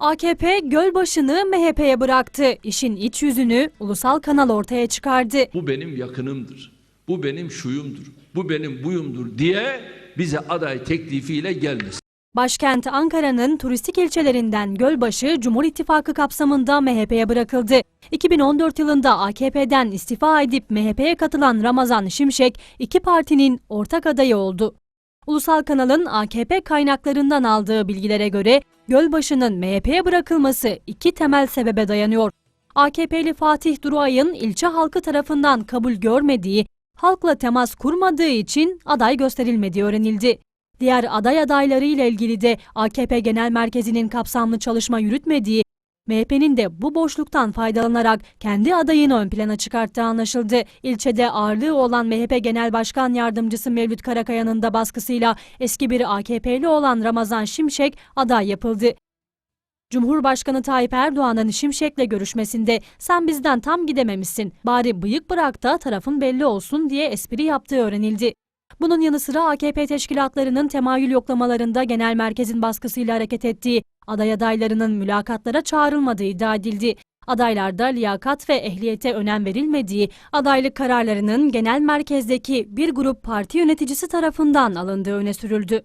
AKP Gölbaşı'nı MHP'ye bıraktı. İşin iç yüzünü ulusal kanal ortaya çıkardı. Bu benim yakınımdır. Bu benim şuyumdur. Bu benim buyumdur diye bize aday teklifiyle gelmesin. Başkent Ankara'nın turistik ilçelerinden Gölbaşı Cumhur İttifakı kapsamında MHP'ye bırakıldı. 2014 yılında AKP'den istifa edip MHP'ye katılan Ramazan Şimşek iki partinin ortak adayı oldu. Ulusal kanalın AKP kaynaklarından aldığı bilgilere göre Gölbaşı'nın MHP'ye bırakılması iki temel sebebe dayanıyor. AKP'li Fatih Duruay'ın ilçe halkı tarafından kabul görmediği, halkla temas kurmadığı için aday gösterilmediği öğrenildi. Diğer aday adayları ile ilgili de AKP Genel Merkezi'nin kapsamlı çalışma yürütmediği, MHP'nin de bu boşluktan faydalanarak kendi adayını ön plana çıkarttığı anlaşıldı. İlçede ağırlığı olan MHP Genel Başkan Yardımcısı Mevlüt Karakaya'nın da baskısıyla eski bir AKP'li olan Ramazan Şimşek aday yapıldı. Cumhurbaşkanı Tayyip Erdoğan'ın Şimşek'le görüşmesinde sen bizden tam gidememişsin, bari bıyık bırak da tarafın belli olsun diye espri yaptığı öğrenildi. Bunun yanı sıra AKP teşkilatlarının temayül yoklamalarında genel merkezin baskısıyla hareket ettiği, aday adaylarının mülakatlara çağrılmadığı iddia edildi. Adaylarda liyakat ve ehliyete önem verilmediği, adaylık kararlarının genel merkezdeki bir grup parti yöneticisi tarafından alındığı öne sürüldü.